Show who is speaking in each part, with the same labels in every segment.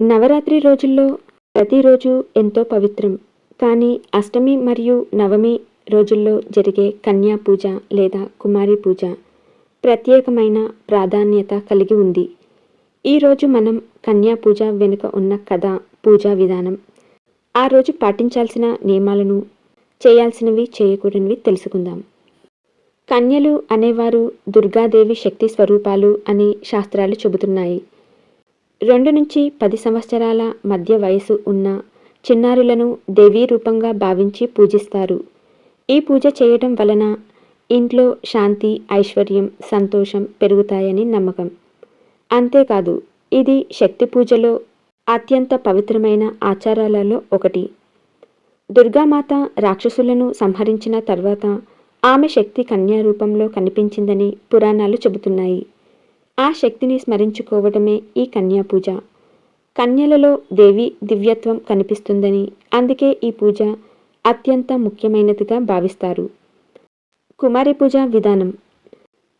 Speaker 1: నవరాత్రి రోజుల్లో ప్రతిరోజు ఎంతో పవిత్రం. కానీ అష్టమి మరియు నవమి రోజుల్లో జరిగే కన్యా పూజ లేదా కుమారి పూజ ప్రత్యేకమైన ప్రాధాన్యత కలిగి ఉంది. ఈరోజు మనం కన్యా పూజ వెనుక ఉన్న కథ పూజా విధానం. ఆ రోజు పాటించాల్సిన నియమాలను చేయాల్సినవి చేయకూడనివి తెలుసుకుందాం. కన్యలు అనేవారు దుర్గాదేవి శక్తి స్వరూపాలు అని శాస్త్రాలు చెబుతున్నాయి. రెండు నుంచి పది సంవత్సరాల మధ్య వయసు ఉన్న చిన్నారులను దేవీ రూపంగా భావించి పూజిస్తారు. ఈ పూజ చేయటం వలన ఇంట్లో శాంతి ఐశ్వర్యం సంతోషం పెరుగుతాయని నమ్మకం. అంతేకాదు ఇది శక్తి పూజలో అత్యంత పవిత్రమైన ఆచారాలలో ఒకటి. దుర్గామాత రాక్షసులను సంహరించిన తర్వాత ఆమె శక్తి కన్యా రూపంలో కనిపించిందని పురాణాలు చెబుతున్నాయి. ఆ శక్తిని స్మరించుకోవడమే ఈ కన్యా పూజ కన్యలలో దేవి దివ్యత్వం కనిపిస్తుందని అందుకే ఈ పూజ అత్యంత ముఖ్యమైనదిగా భావిస్తారు. కుమారి పూజ విధానం.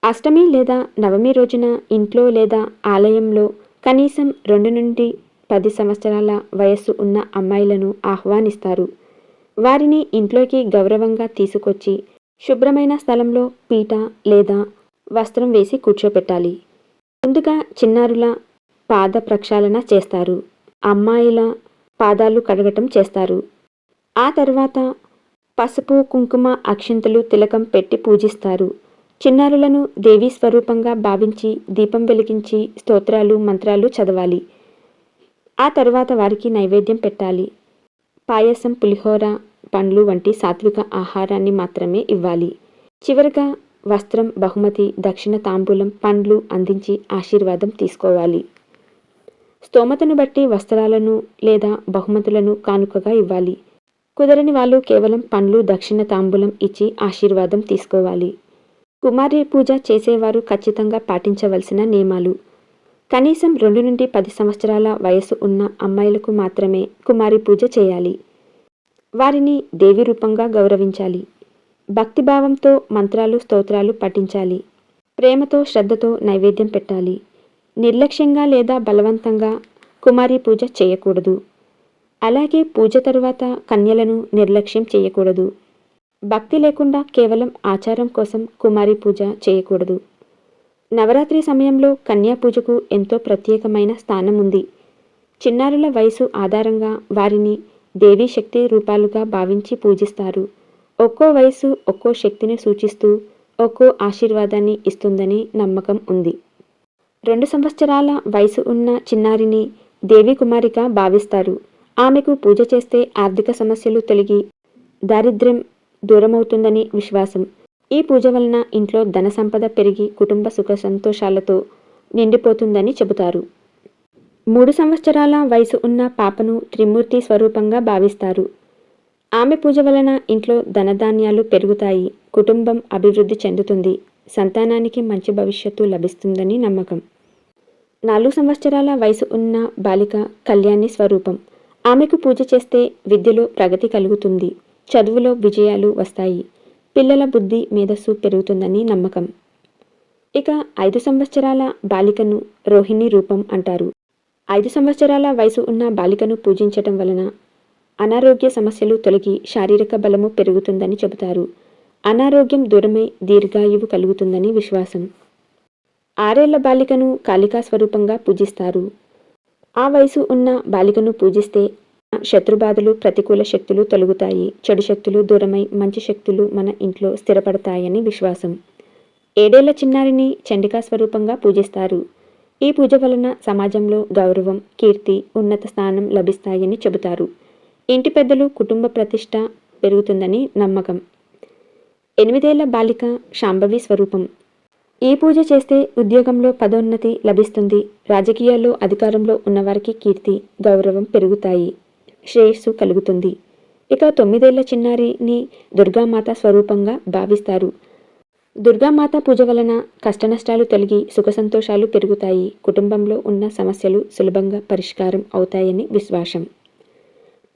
Speaker 1: అష్టమి లేదా నవమి రోజున ఇంట్లో లేదా ఆలయంలో కనీసం రెండు నుండి పది సంవత్సరాల వయస్సు ఉన్న అమ్మాయిలను ఆహ్వానిస్తారు. వారిని ఇంట్లోకి గౌరవంగా తీసుకొచ్చి శుభ్రమైన స్థలంలో పీట లేదా వస్త్రం వేసి కూర్చోపెట్టాలి. ముందుగా చిన్నారుల పాద ప్రక్షాళన చేస్తారు. అమ్మాయిల పాదాలు కడగటం చేస్తారు. ఆ తర్వాత పసుపు కుంకుమ అక్షింతలు తిలకం పెట్టి పూజిస్తారు. చిన్నారులను దేవీ స్వరూపంగా భావించి దీపం వెలిగించి స్తోత్రాలు మంత్రాలు చదవాలి. ఆ తర్వాత వారికి నైవేద్యం పెట్టాలి. పాయసం పులిహోర పండ్లు వంటి సాత్విక ఆహారాన్ని మాత్రమే ఇవ్వాలి. చివరిగా వస్త్రం బహుమతి దక్షిణ తాంబూలం పండ్లు అందించి ఆశీర్వాదం తీసుకోవాలి. స్తోమతను బట్టి వస్త్రాలను లేదా బహుమతులను కానుకగా ఇవ్వాలి. కుదరని వాళ్ళు కేవలం పండ్లు దక్షిణ తాంబూలం ఇచ్చి ఆశీర్వాదం తీసుకోవాలి. కుమారి పూజ చేసేవారు ఖచ్చితంగా పాటించవలసిన నియమాలు. కనీసం రెండు నుండి పది సంవత్సరాల వయసు ఉన్న అమ్మాయిలకు మాత్రమే కుమారి పూజ చేయాలి. వారిని దేవి రూపంగా గౌరవించాలి. భక్తిభావంతో మంత్రాలు స్తోత్రాలు పఠించాలి. ప్రేమతో శ్రద్ధతో నైవేద్యం పెట్టాలి. నిర్లక్ష్యంగా లేదా బలవంతంగా కుమారి పూజ చేయకూడదు. అలాగే పూజ తరువాత కన్యలను నిర్లక్ష్యం చేయకూడదు. భక్తి లేకుండా కేవలం ఆచారం కోసం కుమారి పూజ చేయకూడదు. నవరాత్రి సమయంలో కన్యా పూజకు ఎంతో ప్రత్యేకమైన స్థానం ఉంది. చిన్నారుల వయసు ఆధారంగా వారిని దేవీ శక్తి రూపాలుగా భావించి పూజిస్తారు. ఒక్కో వయసు ఒక్కో శక్తిని సూచిస్తూ ఒక్కో ఆశీర్వాదాన్ని ఇస్తుందని నమ్మకం ఉంది. రెండు సంవత్సరాల వయసు ఉన్న చిన్నారిని దేవి కుమారిగా భావిస్తారు. ఆమెకు పూజ చేస్తే ఆర్థిక సమస్యలు తొలగి దారిద్ర్యం దూరమవుతుందని విశ్వాసం. ఈ పూజ వలన ఇంట్లో ధన సంపద పెరిగి కుటుంబ సుఖ సంతోషాలతో నిండిపోతుందని చెబుతారు. మూడు సంవత్సరాల వయసు ఉన్న పాపను త్రిమూర్తి స్వరూపంగా భావిస్తారు. ఆమె పూజ వలన ఇంట్లో ధనధాన్యాలు పెరుగుతాయి కుటుంబం అభివృద్ధి చెందుతుంది సంతానానికి మంచి భవిష్యత్తు లభిస్తుందని నమ్మకం. నాలుగు సంవత్సరాల వయసు ఉన్న బాలిక కళ్యాణి స్వరూపం. ఆమెకు పూజ చేస్తే విద్యలో ప్రగతి కలుగుతుంది చదువులో విజయాలు వస్తాయి పిల్లల బుద్ధి మేధస్సు పెరుగుతుందని నమ్మకం. ఇక ఐదు సంవత్సరాల బాలికను రోహిణి రూపం అంటారు. ఐదు సంవత్సరాల వయసు ఉన్న బాలికను పూజించటం వలన అనారోగ్య సమస్యలు తొలగి శారీరక బలము పెరుగుతుందని చెబుతారు. అనారోగ్యం దూరమై దీర్ఘాయువు కలుగుతుందని విశ్వాసం. ఆరేళ్ళ బాలికను కాళికా స్వరూపంగా పూజిస్తారు. ఆ వయసు ఉన్న బాలికను పూజిస్తే శత్రుబాధలు ప్రతికూల శక్తులు తొలగుతాయి. చెడు శక్తులు దూరమై మంచి శక్తులు మన ఇంట్లో స్థిరపడతాయని విశ్వాసం. ఏడేళ్ళ చిన్నారిని చండికా స్వరూపంగా పూజిస్తారు. ఈ పూజ వలన సమాజంలో గౌరవం కీర్తి ఉన్నత స్థానం లభిస్తాయని చెబుతారు. ఇంటి పెద్దలు కుటుంబ ప్రతిష్ట పెరుగుతుందని నమ్మకం. ఎనిమిదేళ్ళ బాలిక శాంభవి స్వరూపం. ఈ పూజ చేస్తే ఉద్యోగంలో పదోన్నతి లభిస్తుంది. రాజకీయాల్లో అధికారంలో ఉన్నవారికి కీర్తి గౌరవం పెరుగుతాయి. శ్రేయస్సు కలుగుతుంది. ఇక తొమ్మిదేళ్ళ చిన్నారిని దుర్గామాత స్వరూపంగా భావిస్తారు. దుర్గామాత పూజ వలన కష్టనష్టాలు తొలగి సుఖ సంతోషాలు పెరుగుతాయి. కుటుంబంలో ఉన్న సమస్యలు సులభంగా పరిష్కారం అవుతాయని విశ్వాసం.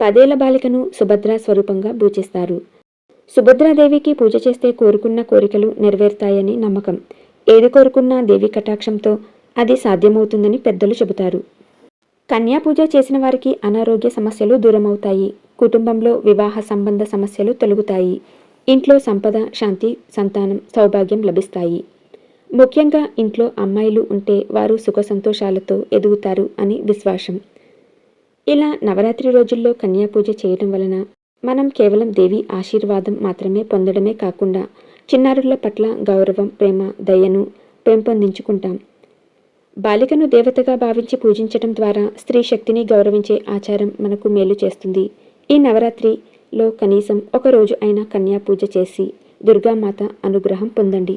Speaker 1: పదేళ్ళ బాలికను సుభద్ర స్వరూపంగా పూజిస్తారు సుభద్రాదేవికి పూజ చేస్తే కోరుకున్న కోరికలు నెరవేరుతాయని నమ్మకం. ఏది కోరుకున్నా దేవి కటాక్షంతో అది సాధ్యమవుతుందని పెద్దలు చెబుతారు. కన్యా పూజ చేసిన వారికి అనారోగ్య సమస్యలు దూరమవుతాయి. కుటుంబంలో వివాహ సంబంధ సమస్యలు తొలగుతాయి. ఇంట్లో సంపద శాంతి సంతానం సౌభాగ్యం లభిస్తాయి. ముఖ్యంగా ఇంట్లో అమ్మాయిలు ఉంటే వారు సుఖ సంతోషాలతో ఎదుగుతారు అని విశ్వాసం. ఇలా నవరాత్రి రోజుల్లో కన్యా పూజ చేయడం వలన మనం కేవలం దేవి ఆశీర్వాదం మాత్రమే పొందడమే కాకుండా చిన్నారుల పట్ల గౌరవం ప్రేమ దయను పెంపొందించుకుంటాం. బాలికను దేవతగా భావించి పూజించడం ద్వారా స్త్రీ శక్తిని గౌరవించే ఆచారం మనకు మేలు చేస్తుంది. ఈ నవరాత్రిలో కనీసం ఒక రోజు అయినా కన్యా పూజ చేసి దుర్గామాత అనుగ్రహం పొందండి.